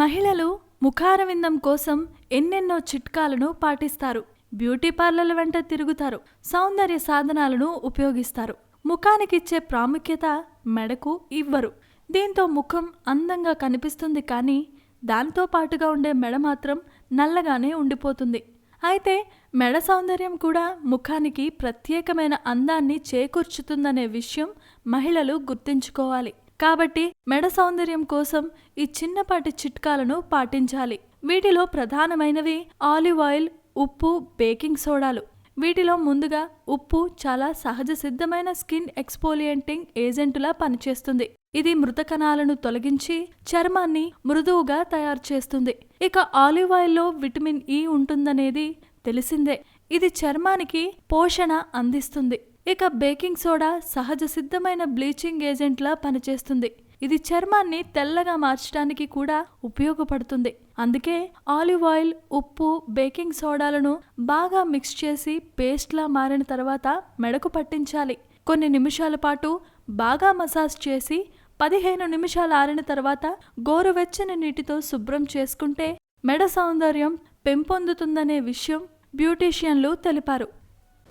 మహిళలు ముఖారవిందం కోసం ఎన్నెన్నో చిట్కాలను పాటిస్తారు. బ్యూటీ పార్లర్ల వెంట తిరుగుతారు. సౌందర్య సాధనాలను ఉపయోగిస్తారు. ముఖానికిచ్చే ప్రాముఖ్యత మెడకు ఇవ్వరు. దీంతో ముఖం అందంగా కనిపిస్తుంది కానీ దాంతో పాటుగా ఉండే మెడ మాత్రం నల్లగానే ఉండిపోతుంది. అయితే మెడ సౌందర్యం కూడా ముఖానికి ప్రత్యేకమైన అందాన్ని చేకూర్చుతుందనే విషయం మహిళలు గుర్తుంచుకోవాలి. కాబట్టి మెడ సౌందర్యం కోసం ఈ చిన్నపాటి చిట్కాలను పాటించాలి. వీటిలో ప్రధానమైనవి ఆలివ్ ఆయిల్ ఉప్పు బేకింగ్ సోడాలు. వీటిలో ముందుగా ఉప్పు చాలా సహజ సిద్ధమైన స్కిన్ ఎక్స్పోలియంటింగ్ ఏజెంటులా పనిచేస్తుంది. ఇది మృత కణాలను తొలగించి చర్మాన్ని మృదువుగా తయారు చేస్తుంది. ఇక ఆలివ్ ఆయిల్లో విటమిన్ ఇ ఉంటుందనేది తెలిసిందే. ఇది చర్మానికి పోషణ అందిస్తుంది. ఇక బేకింగ్ సోడా సహజ సిద్ధమైన బ్లీచింగ్ ఏజెంట్లా పనిచేస్తుంది. ఇది చర్మాన్ని తెల్లగా మార్చడానికి కూడా ఉపయోగపడుతుంది. అందుకే ఆలివ్ ఆయిల్ ఉప్పు బేకింగ్ సోడాలను బాగా మిక్స్ చేసి పేస్ట్లా మారిన తర్వాత మెడకు పట్టించాలి. కొన్ని నిమిషాల పాటు బాగా మసాజ్ చేసి పదిహేను నిమిషాలు ఆరిన తర్వాత గోరువెచ్చని నీటితో శుభ్రం చేసుకుంటే మెడ సౌందర్యం పెంపొందుతుందనే విషయం బ్యూటీషియన్లు తెలిపారు.